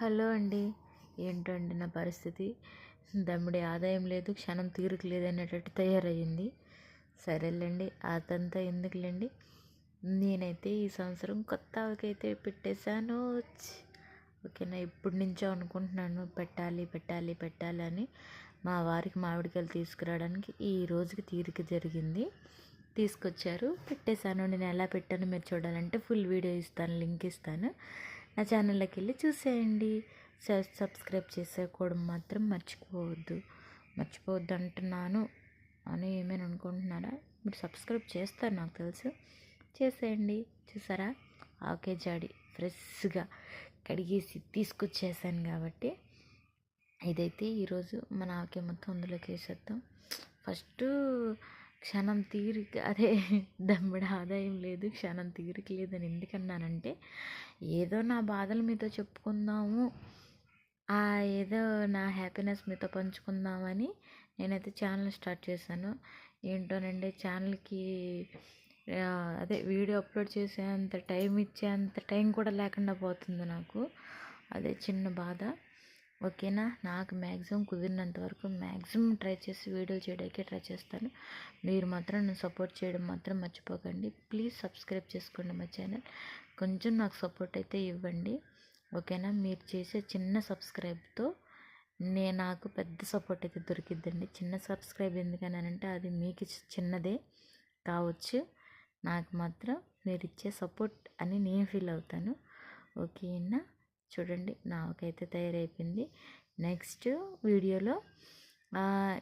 Hello అండి. ఏంటండి నా పరిస్థితి? దమ్ముడి ఆదాయం లేదు క్షణం తీరుకు లేదు అనేటట్టు తయారయ్యింది. సరేలేండి అదంతా ఎందుకులేండి? నేనైతే ఈ సంవత్సరం కొత్త ఆవకైతే పెట్టేశాను. ఓకేనా ఇప్పటి నుంచో అనుకుంటున్నాను. పెట్టాలి పెట్టాలి పెట్టాలి అని మా వారికి మామిడికాయలు తీసుకురావడానికి ఈ రోజుకి తీరిక జరిగింది. తీసుకొచ్చారు పెట్టేశాను. నేను ఎలా పెట్టాను మీరు చూడాలంటే ఫుల్ వీడియో ఇస్తాను లింక్ ఇస్తాను. నా ఛానల్లోకి వెళ్ళి చూసేయండి సబ్స్క్రైబ్ చేసుకోవడం మాత్రం మర్చిపోవద్దు. మర్చిపోవద్దు అంటున్నాను అని ఏమైనా అనుకుంటున్నారా? మీరు సబ్స్క్రైబ్ చేస్తారు నాకు తెలుసు. చేసేయండి. చూసారా? ఆకే జాడి ఫ్రెష్గా కడిగేసి తీసుకొచ్చేసాను కాబట్టి ఇదైతే ఈరోజు మన ఆకే మొత్తం అందులోకి వేసేద్దాం. ఫస్ట్ క్షణం తీరిక అదే దమ్ముడు ఆదాయం లేదు క్షణం తీరిక లేదని ఎందుకన్నానంటే ఏదో నా బాధలు మీతో చెప్పుకుందాము ఆ ఏదో నా హ్యాపీనెస్ మీతో పంచుకుందామని నేనైతే ఛానల్ స్టార్ట్ చేశాను. ఏంటోనండి ఛానల్కి అదే వీడియో అప్లోడ్ చేసేంత టైం ఇచ్చేంత టైం కూడా లేకుండా పోతుంది నాకు. అదే చిన్న బాధ. ఓకేనా? నాకు మ్యాక్సిమం కుదిరినంత వరకు మ్యాక్సిమం ట్రై చేసి వీడియోలు చేయడానికి ట్రై చేస్తాను. మీరు మాత్రం నన్ను సపోర్ట్ చేయడం మాత్రం మర్చిపోకండి. ప్లీజ్ సబ్స్క్రైబ్ చేసుకోండి మా ఛానల్. కొంచెం నాకు సపోర్ట్ అయితే ఇవ్వండి. ఓకేనా? మీరు చేసే చిన్న సబ్స్క్రైబ్తో నే నాకు పెద్ద సపోర్ట్ అయితే దొరికిద్దండి. చిన్న సబ్స్క్రైబ్ ఎందుకనంటే అది మీకు చిన్నదే కావచ్చు. నాకు మాత్రం మీరు ఇచ్చే సపోర్ట్ అని నేను ఫీల్ అవుతాను. ఓకేనా? చూడండి నాకైతే తయారైపోయింది. నెక్స్ట్ వీడియోలో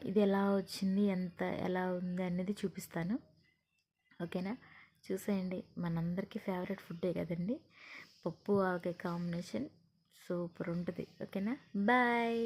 ఇది ఎలా వచ్చింది ఎంత ఎలా ఉంది అనేది చూపిస్తాను. ఓకేనా? చూసేయండి మనందరికీ ఫేవరెట్ ఫుడ్డే కదండి. పప్పు ఆవకాయ కాంబినేషన్ సూపర్ ఉంటుంది. ఓకేనా? బాయ్!